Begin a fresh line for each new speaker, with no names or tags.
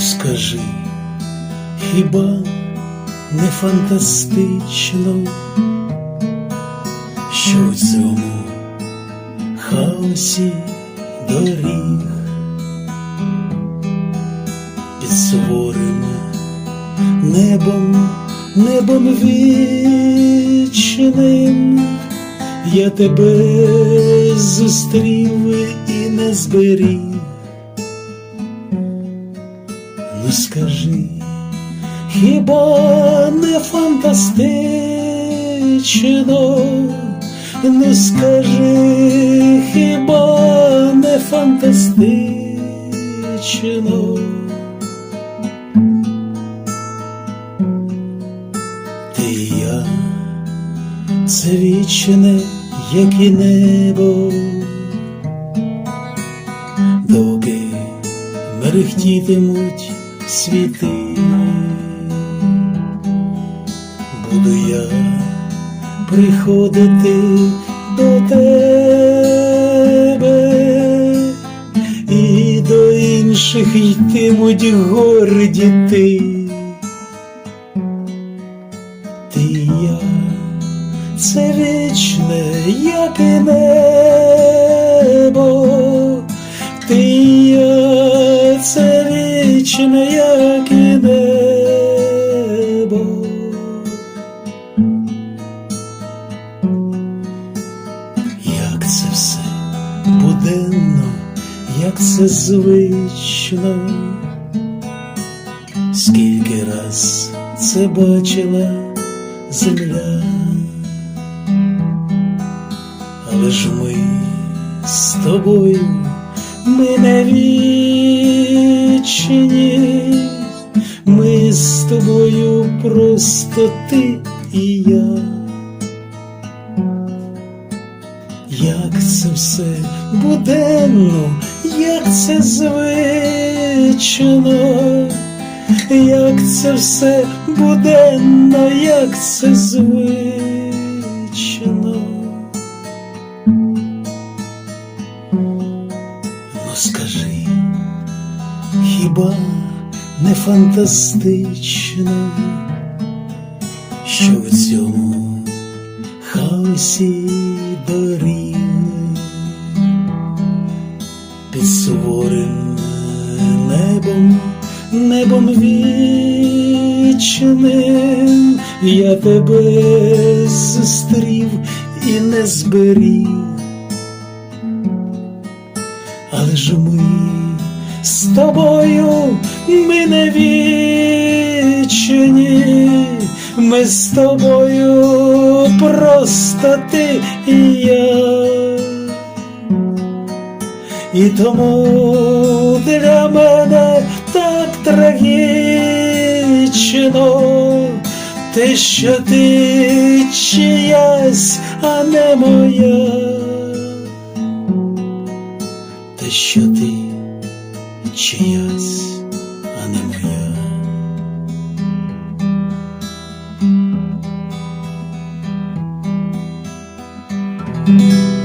скажи, хіба не фантастично, що в цьому хаосі доріг під суворим небом, небом вічним я тебе зустрів і не зберіг. Скажи, хіба не фантастично? Ну скажи, хіба не фантастично? Ти я, це вічне, як і небо, доки мерехтітимуть світи, буду я приходити до тебе. І до інших йтимуть горді ти. Ти я, це вічне, як і небо, вічне, як і небо. Як це все буденно, як це звично, скільки раз це бачила земля, але ж ми з тобою, ми не вічні, ми з тобою просто ти і я. Як це все буденно, як це звично, як це все буденно, як це звично. Не фантастично, що в цьому хаосі доріг під суворим небом, небом вічним я тебе зустрів і не зберіг, але ж ми з тобою, ми не вічні, ми з тобою просто ти і я. І тому для мене так трагічно, те, що ти чиясь, а не моя, те, що ти cheias anemanhã. thank